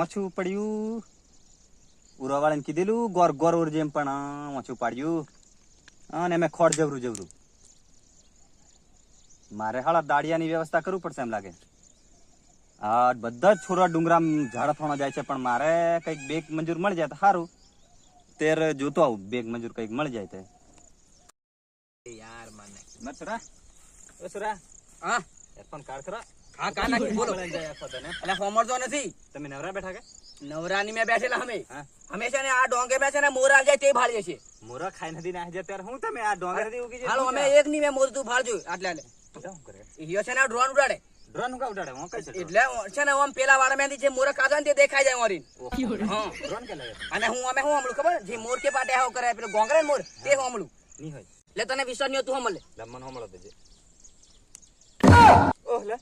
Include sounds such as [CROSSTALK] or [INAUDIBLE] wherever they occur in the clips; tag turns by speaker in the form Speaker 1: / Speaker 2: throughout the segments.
Speaker 1: ઓછું પડ્યું. ઉરાવાળાને કીધેલું ગોર ગોર ઉર જેમ પણ ઓછું પાડ્યું. અને મેં ખોડ જવરું જવરું મારે હાળા દાડિયાની વ્યવસ્થા કરવું પડશે એમ લાગે. હા બધા જ છોરા ડુંગરા ઝાડા થોડા જાય છે પણ મારે કંઈક બેગ મંજૂર મળી જાય તો સારું તેર જોતો આવું બેગ મંજૂર કંઈક મળી જાય તે.
Speaker 2: યાર મને.
Speaker 1: મથુરા ઓ સુરા
Speaker 2: હા
Speaker 1: હેડફોન કાઢ ખરા.
Speaker 2: હા કા નાખી? બોલો. એટલે હોમરતો નથી?
Speaker 1: તમે નવરા બેઠા કે?
Speaker 2: નવરાની મેં બેઠેલા અમે. હંમેશા ને આ ડોંગે બેસે ને મોર જાય તે ભાળીએ છીએ.
Speaker 1: મોરા ખાઈ નથી ના જાય ત્યારે હું તમે આ ડોંગે નથી ઉગી
Speaker 2: હાલો અમે એક ની મેં મોર તું ભાળજો. આટલે આટલે. ઈયો છે ને ડ્રોન ઉડાડે.
Speaker 1: ડ્રોન કા ઉડાડે? હું કઈ છે
Speaker 2: એટલે છે ને ઓમ પેલા વાળા મેંથી જે મોર કાઢે ને તે દેખાઈ જાય મોરી હા.
Speaker 1: ડ્રોન કે લાગે
Speaker 2: અને હું અમે હું હમણું ખબર? જે મોર કે પાટે આવ કરે પેલો ગોંગરે મોર તે હમળું.
Speaker 1: ની હોય.
Speaker 2: એટલે તને વિશ્વાસ નહોતું હમળે હમલે
Speaker 1: લમન હમળો દેજે. ઓહ લે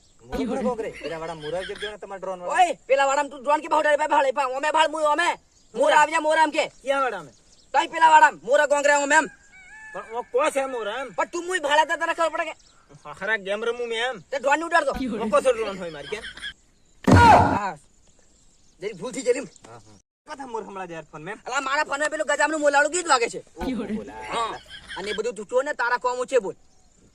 Speaker 1: ગોગરે પેલા વાળા મોરા જે ગયો ને ડ્રોન વાળા.
Speaker 2: ઓય પેલા વાળા તું ડ્રોન કે ભાવ ભાળે ભાળે પા અમે ભાળ મુય અમે. મોર આવી જા કે.
Speaker 3: ક્યાં વાળા અમે?
Speaker 2: તઈ પેલા વાળા મોર ગોંગરે અમે એમ.
Speaker 3: પણ ઓ કો છે મોરા
Speaker 2: પણ તું મુય ભાળે તને ખબર પડે કે.
Speaker 3: ખરા ગેમ રમું મેં એમ.
Speaker 2: તે ડ્રોન ઉડાડતો
Speaker 3: ઓ કો ડ્રોન હોય મારી કેમ?
Speaker 2: હા. જરી ભૂલથી જરી
Speaker 1: હા હા. કથા મોર હમળા જાય ફોન મેં?
Speaker 2: અલા મારા ફોન પેલું ગજામનું મોલાળું ગીત વાગે છે.
Speaker 1: બોલા.
Speaker 2: હા. અને એ બધું તું ને તારા કોમ છે બોલ.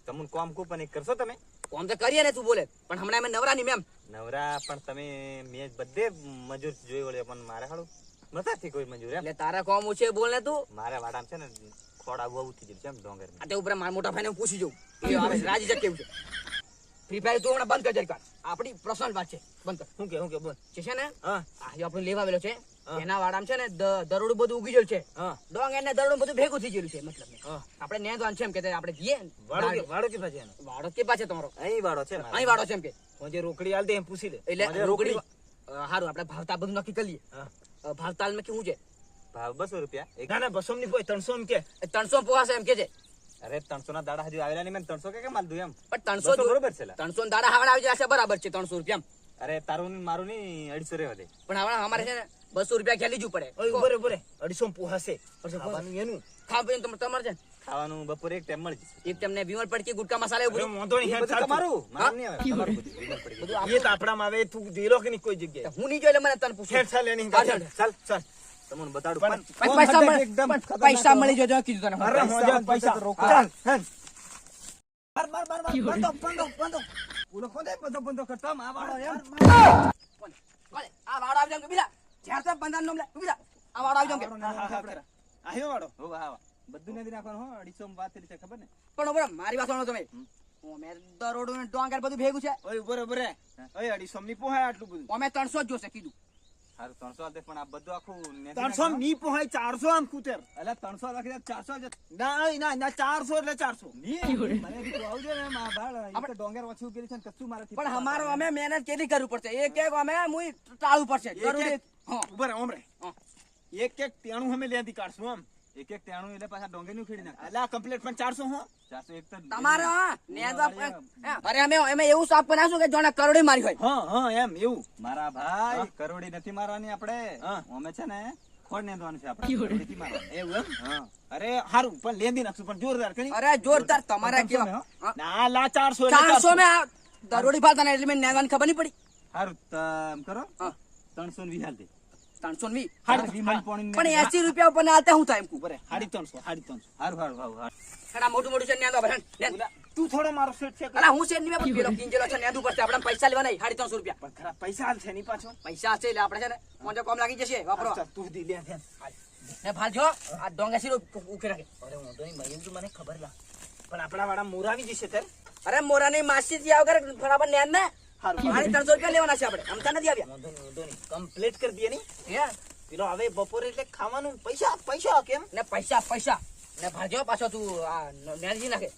Speaker 1: તમને કોમ કો પણ કરશો તમે?
Speaker 2: કોમ તો કરીએ ને તું બોલે. પણ હમણાં અમે નવરા ની મેમ.
Speaker 1: નવરા પણ તમે મેં બધે મજૂર જોઈ વળે પણ મારે હાડું નથી કોઈ મજૂર એમ?
Speaker 2: એટલે તારા કોમ ઓછે બોલ ને તું.
Speaker 1: મારા વાડામાં છે ને ખોડ આવું થઈ જશે એમ ડોંગર
Speaker 2: આ તે ઉપર મારા મોટા ભાઈને ને પૂછી જોઉં. આવે રાજી છે કેવું છે? ફ્રી ફાયર તું હમણાં બંધ કર જરી આપણી પર્સનલ વાત છે. બંધ કર.
Speaker 3: હું કે હું કે બોલ
Speaker 2: છે ને?
Speaker 3: હા.
Speaker 2: આપણે લેવા આવેલો છે એના વાડામાં છે ને દરોડું બધું ઉગી ગયેલું છે. ડોંગ એને દરોડું બધું ભેગું થઈ ગયેલું છે મતલબ
Speaker 3: હા.
Speaker 2: આપણે નેંદવાનું છે એમ કે આપણે જઈએ ને,
Speaker 3: કે પાછે
Speaker 2: વાડો કે પાછે તમારો.
Speaker 1: અહીં વાળો છે
Speaker 2: અહીં વાડો છે એમ કે.
Speaker 3: હું જે રોકડી આલ દે એમ પૂછી લે.
Speaker 2: એટલે રોકડી
Speaker 1: સારું
Speaker 2: આપડે હારું આપણે ભાવતા બધું નક્કી કરી લઈએ. ભાવતાલમાં કેવું છે?
Speaker 1: ભાવ બસો રૂપિયા.
Speaker 3: ના ના બસો ની કોઈ ત્રણસો એમ કે.
Speaker 2: ત્રણસો પોહાશે એમ કે છે.
Speaker 1: અરે ત્રણસો ના દાડા હજુ આવેલા નહીં મેં ત્રણસો કે કેમ આલદું એમ?
Speaker 2: પણ ત્રણસો
Speaker 1: બરોબર છે
Speaker 2: ત્રણસો દાડા હવે આવી જશે બરાબર છે ત્રણસો રૂપિયા
Speaker 1: અરે તારું મારું નહીં અઢીસો રે વધે
Speaker 2: પણ હવે અમારે છે ને બસો રૂપિયા ખેલી જવું પડે
Speaker 3: ઓય ઉભરે ઉભરે અઢીસો પોહાશે. ખાવાનું એનું.
Speaker 2: ખાવા પીવાનું તમારે તમારે છે
Speaker 1: ખાવાનું બપોરે એક ટાઈમ મળી જશે.
Speaker 2: એક તમને વિમલ પડકી ગુટકા મસાલા એવું બધું.
Speaker 3: નહીં હેડ
Speaker 1: તમારું? મારું નહીં આવે બધું
Speaker 3: એ આવે તું દેલો કે નહીં કોઈ જગ્યાએ?
Speaker 2: હું નહીં જોઈ એટલે મને તને પૂછું.
Speaker 3: ચાલ.
Speaker 2: ચાલ
Speaker 3: ચાલ.
Speaker 1: તમને બતાડું.
Speaker 2: પૈસા મળે
Speaker 1: એકદમ
Speaker 2: પૈસા મળી જજો કીધું તને
Speaker 3: અરે મજા
Speaker 1: પૈસા રોકો.
Speaker 3: ચાલ માર માર માર માર. બંધો બંધો બંધો. ઓલો ખોદે બંધો બંધો કરતો આ વાળો એમ?
Speaker 2: કોને? આ વાળો આવી જાવ કે બીલા જ્યાં ત્યાં બંધાન નો લે. બીલા આ વાળો આવી જાવ કે.
Speaker 3: આયો વાળો?
Speaker 1: હો, વાહ. બધું નથી નાખવાનું હો. અડીસો વાત કરી છે ખબર ને?
Speaker 2: પણ ઊભો મારી વાત સાંભળો તમે. અમે દરોડો ને ડોંગર બધું ભેગું છે.
Speaker 3: ઓય ઉભરે હે. ઓય અઢીસો ની પોહાય આટલું બધું.
Speaker 2: અમે ત્રણસો જ જોશે કીધું.
Speaker 1: સારું ત્રણસો દે, પણ આ બધું આખું
Speaker 3: ત્રણસો ની પોહાય ચારસો આમ કુતર.
Speaker 1: એટલે ત્રણસો ચારસો
Speaker 3: ના ના ના ચારસો એટલે ચારસો.
Speaker 1: ડોંગર ઓછી ઉકેલી છે કશું મારાથી
Speaker 2: પણ અમારો અમે મહેનત કેટલી કરવી પડશે? એક એક અમે મુઈ ટાળવું પડશે.
Speaker 3: ઉભરે. એક એક તેણું અમે લેતી કાઢશું આમ.
Speaker 1: એક એક ટાણું એટલે પાછા ડોંગે નું ખેડી નાખ
Speaker 3: અલા કમ્પ્લીટ પણ ચારસો હું.
Speaker 1: ચારસો એક તો
Speaker 2: તમારે અરે અમે અમે એવું સાફ બનાવશું કે જોને કરોડી મારી હોય.
Speaker 3: હા હા એમ એવું.
Speaker 1: મારા ભાઈ કરોડી નથી મારવાની આપણે. અમે છે ને ખોડ નેદવાનું છે આપણે. કરોડી. નથી મારવાની.
Speaker 3: એવું એમ?
Speaker 1: હા.
Speaker 3: અરે હારું પણ લેંદી નાખશું પણ જોરદાર કરી.
Speaker 2: અરે જોરદાર તમારા કેવા?
Speaker 3: ના લા ચારસો એટલે
Speaker 2: ચારસો દરોડી એટલે મેં નેદવાની ખબર નહીં પડી.
Speaker 1: હારું તમ કરો. ત્રણસો ને વીસ હાલ દે.
Speaker 2: ત્રણસો
Speaker 1: વિમલ પોણી
Speaker 2: પણ એસી રૂપિયા ઉપર ના હું થાય એમ.
Speaker 3: ઉભરે હાડી ત્રણસો હાડી ત્રણસો.
Speaker 1: હારું હારું હારું હારું.
Speaker 2: મોટું મોટું છે નેદવા ભરણ
Speaker 3: તું થોડો મારો સેટ છે
Speaker 2: અલા હું છે નહીં મેં પેલો કિંજેલો છે નેદવું પડશે આપણે પૈસા લેવા નહીં. સાડી ત્રણસો રૂપિયા.
Speaker 3: પણ ખરા પૈસા હાલ છે ની પાછો
Speaker 2: પૈસા હશે એટલે આપણે છે ને મોંજો કોમ લાગી જશે. વાપરો.
Speaker 3: તું દી લે.
Speaker 2: ને ભાલજો આ ડોંગા શીરો ઉકે રાખે
Speaker 3: અરે વાંધો નહીં ભાઈ મને ખબર લા. પણ આપણા વાળા મોરા આવી જશે ત્યારે?
Speaker 2: અરે મોરાની માસી થી આવ ફરાબર નેન ને? સાડી ત્રણસો રૂપિયા લેવાના છે આપણે. અમતા નથી આવ્યા.
Speaker 3: કમ્પ્લીટ કરી દઈએ નહીં.
Speaker 2: હે?
Speaker 3: પેલો હવે બપોરે એટલે ખાવાનું પૈસા પૈસા કેમ?
Speaker 2: ને પૈસા પૈસા. ને ભાલજો પાછો તું આ નેરજી નાખે.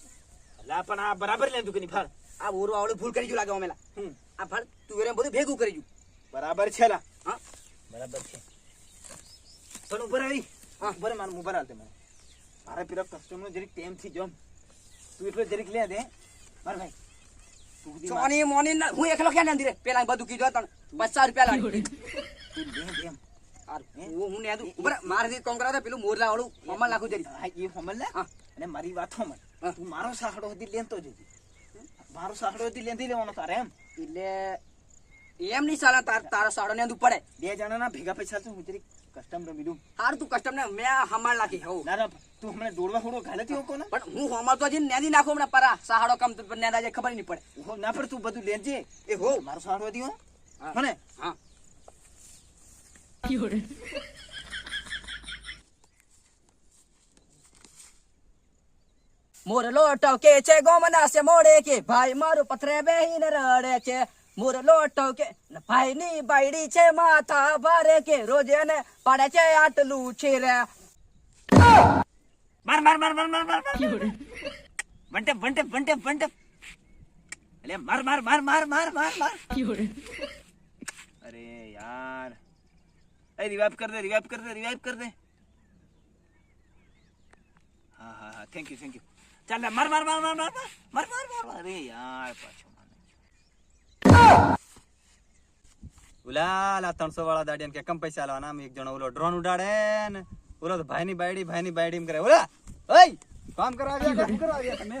Speaker 3: લા પણ આ બરાબર લેતું કે નહીં ફાળ
Speaker 2: આ બોરું આવડું ભૂલ કરી ગયું લાગે અમેલા.
Speaker 3: હમ.
Speaker 2: આ ભાલ તું બધું ભેગું કરી ગયું.
Speaker 3: બરાબર છે લા
Speaker 2: હા?
Speaker 3: બરાબર છે. પણ ઉપર આવી
Speaker 2: હા.
Speaker 3: ઉપર મારું ઉપર હાલતે મને મારે પેલા કસ્ટમર જરીક ટેમથી જમ. તું એટલો જરીક લે દે. મારા ભાઈ માર-
Speaker 2: સોની મોની હું એકલો ક્યાં નથી રે પેલા બધું કીધું તને પચાસ રૂપિયા લાગે હું? હું નેદું ઊભા રહે. મારાથી કોમ પેલું મોરલા વાળું અમલ નાખું જરી
Speaker 3: એ સમજ લે.
Speaker 2: હા.
Speaker 3: અને મારી વાત સમજ તું મારો સાહડો હતી લેતો જજે મારો સાહડો હતી લેતી લેવાનો તારે એમ?
Speaker 2: એટલે એમ નહીં સાલા તાર તારો સાડો ને અંદુ પડે.
Speaker 3: બે જણાના ભેગા પૈસા તું હું જરી કસ્ટમ રમી દઉં?
Speaker 2: હારું તું કસ્ટમ ને મેં હમાળ નાખી હો
Speaker 3: ના ના તું હમણાં દોડવા થોડો ઘાલે થયો કોને
Speaker 2: પણ હું હમાડ તો હજી નેદી નાખો હમણાં પરા. સહાડો કમ તો નેદા જે ખબર નહીં પડે.
Speaker 3: ઓહો, ના પણ તું બધું લેજે.
Speaker 2: એ હો
Speaker 3: મારો સાડો દીયો મને?
Speaker 2: હા. મોરલો ટકે છે ગોમના સે મોડે કે. ભાઈ મારું પથરે બેહીને રડે છે. મોરલો ટકે ને ભાઈની બાયડી છે માથા ભારે કે. રોજે ને પાડે છે આટલું છે રે.
Speaker 3: માર માર માર માર માર માર વંટે વંટે વંટે વંટે અલે માર માર માર માર માર માર માર અરે યાર એ રિવાઇવ કર દે રિવાઇવ કર દે રિવાઇવ કર દે હા હા હા થેન્ક યુ થેન્ક યુ ચાલ માર માર માર માર માર માર માર માર માર અરે યાર પાછો માને
Speaker 1: ઉલાલા ત્રણસો વાળા દાડિયા કે કમ પૈસા લાવવાના એક જણો ઓલો ડ્રોન ઉડાડે ને ઓલો તો ભાઈની બાયડી ભાઈની બાયડી એમ કરે ઓલા ઓય કામ કરવા આવ્યા કામ કરવા આવ્યા તમે.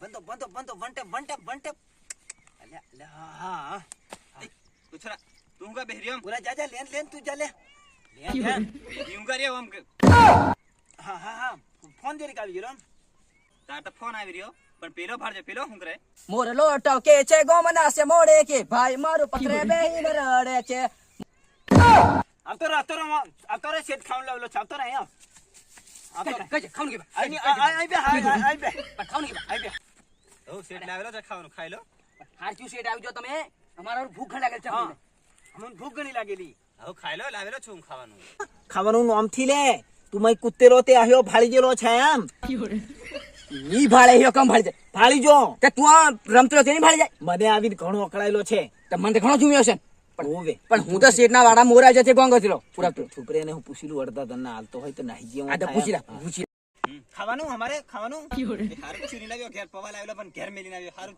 Speaker 3: બંધો બંધો બંધો વંટે વંટે વંટે અલ્યા અલ્યા હા
Speaker 1: કુછરા તું કા બેહી રહ્યો
Speaker 3: બોલા જા જા લેન લેન તું જા લે. લેન લેન.
Speaker 1: યું હું કા રહ્યો આમ કે.
Speaker 3: હા હા હા. ફોન જરીક આવી ગયો
Speaker 1: તાર તો ફોન આવી રહ્યો. પણ પેલો ભાડજે પેલો હું કરે?
Speaker 2: મોર લોટો કે છે ગોમના સે મોડે કે. ભાઈ મારું પથરે બેહીને રડે છે.
Speaker 3: આવતો રહો આવતો રહો આવતો રહો શેઠ ખાવાનું લાવેલો છે. આવતો રહો અહીંયા આવતો રહો
Speaker 2: કઈ ખાવું કે
Speaker 3: આઈ આઈ બે આઈ બે.
Speaker 2: ખાવું કે
Speaker 3: આઈ બે.
Speaker 1: હો સેટ લાવેલો છે ખાવાનું. ખાઈ લો.
Speaker 2: હારચું સેટ આવજો તમે. અમારા ભૂખ લાગેલ છે
Speaker 3: હા.
Speaker 2: અમને.
Speaker 3: ભૂખ ઘણી લાગેલી.
Speaker 1: હવે ખાઈ લો લાવેલો છું ખાવાનું.
Speaker 3: ખાવાનું નોમથી લે. તું મય કુત્તેરો તે આવ્યો ભાળી ગયેલો છે એમ.
Speaker 2: ની ભાળે હ્યો કમ ભાળી જાય.
Speaker 3: ભાળી જો.
Speaker 2: તે તું આ રમતો નહીં ભાળી જાય?
Speaker 3: મને આવીને ઘણો અકળાયેલો છે.
Speaker 2: તો મને ઘણો જુમ્યો છે. પણ હું તો શેઠના વાડા મોરા જતે ગોંગો થયો પૂરા
Speaker 3: ચૂપ ચૂપ રે ને અડધા તને હાલતો હોય તો નાહી જેવું
Speaker 2: આ તો પૂછી લે પૂછી
Speaker 3: ખાવાનું અમારે ખાવાનું?
Speaker 1: લાવ્યો ઘેર પવા લાવેલો પણ ઘેર મેલી લાવ્યો હારું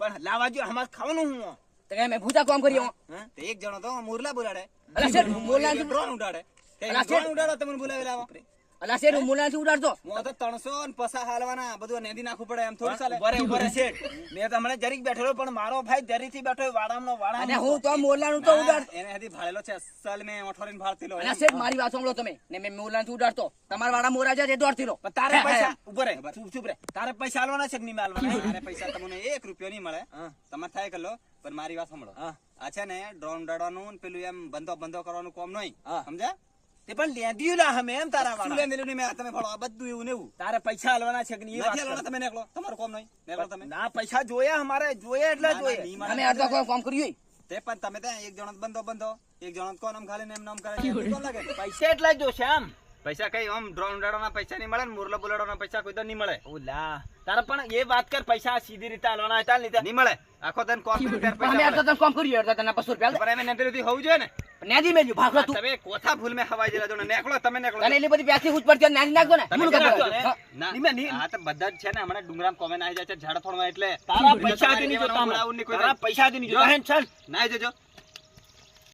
Speaker 3: પણ લાવા જો અમારે ખાવાનું હું
Speaker 2: તો કે ભૂતા કામ કર્યો
Speaker 1: હા. એક જણો તો મોરલા બોલાડે.
Speaker 2: અલા શેઠ મોરલા
Speaker 1: ડ્રોન ઉડાડે. તે
Speaker 2: અલા, શેઠ.
Speaker 1: ઉડાડો તમને બોલાવી લાવો
Speaker 2: અલા શેઠ હું મોરલા ઉડાડતો
Speaker 1: હું તો ત્રણસો ને પસા હાલવાના બધું નેદી નાખવું પડે એમ થોડું ચાલે
Speaker 3: બરે બરે શેઠ. મેં તો હમણાં જરીક બેઠેલો પણ મારો ભાઈ જરીથી બેઠો વાડામનો વાડા
Speaker 2: અને હું તો મોરલાનું તો ઉડાડ.
Speaker 1: એને હજી ભાળેલો છે અસલ મેં ઓઠોરીને ભાળતેલો
Speaker 2: અલા શેઠ મારી વાત સાંભળો તમે. ને મેં મોરલાનું ઉડાડતો. તમાર વાડા મોરા છે દોડતી રહો
Speaker 3: પણ તારે પૈસા ઊભો રે ચૂપ ચૂપ રે તારે પૈસા હાલવાના છે કે નહીં હાલવાના?
Speaker 1: મારે પૈસા તમને એક રૂપિયો નહીં મળે.
Speaker 3: હા.
Speaker 1: તમારે થાય કરી લો પણ મારી વાત સાંભળો.
Speaker 3: હા.
Speaker 1: આ છે ને ડ્રોન ઉડાડવાનું પેલું એમ બંધો બંધો કરવાનું કોમ નહીં. સમજ્યા?
Speaker 3: તે પણ લેંદ્યું ના હમે એમ તારા વાળા.
Speaker 1: લેન દેલું નહીં? મેં તમે ભાળો આ બધું એવું ને એવું.
Speaker 3: તારે પૈસા આલવાના છે કે નહીં એ વાત
Speaker 1: નથી હાલવાના તમે નેકળો. તમારું કોમ નહીં. નેકળો તમે.
Speaker 3: ના પૈસા જોયા અમારે જોયા એટલે જોઈએ
Speaker 2: અમે આટલા કોઈ કામ કર્યું
Speaker 1: તે પણ તમે ત્યાં એક જણો બંધો બંધો. એક જણો કોણ આમ ખાલી એમ નામ કરે [LAUGHS] કોણ લાગે?
Speaker 3: પૈસા એટલા જ જોશે આમ
Speaker 1: પૈસા કઈ આમ ડ્રોન ઉડાડવાના પૈસા નહીં મળે ને મુરલો બોલાડવાના પૈસા કોઈ તો નહીં મળે.
Speaker 3: ઓલા તારે પણ એ વાત કર પૈસા સીધી રીતે આલવાના હતા
Speaker 1: નહીં મળે. આખો તને કોમ કરી ત્યારે
Speaker 2: અમે
Speaker 1: આટલા
Speaker 2: તને કોમ કર્યું અડધો તને 500 રૂપિયા
Speaker 1: પણ એમ નંતરેથી હોવું જોઈએ ને.
Speaker 2: નેજી મેજો ભાખલો તું.
Speaker 1: તમે કોથા ભૂલ મે હવાઈ જલા દોને નેકળો તમે નેકળો.
Speaker 2: અને એટલી બધી બેસી ઉઠ પડતી નાખી નાખજો ને. મને
Speaker 1: ખબર
Speaker 3: નિમે ની
Speaker 1: આ તો બધા જ છે ને હમણા ડુંગરામ કોમે નાઈ જાય છે ઝાડ ફળમાં એટલે.
Speaker 3: તારા પૈસા
Speaker 1: દેની જો
Speaker 3: તારા પૈસા દેની
Speaker 1: જો
Speaker 3: રહેન ચાલ.
Speaker 1: નાઈ જજો.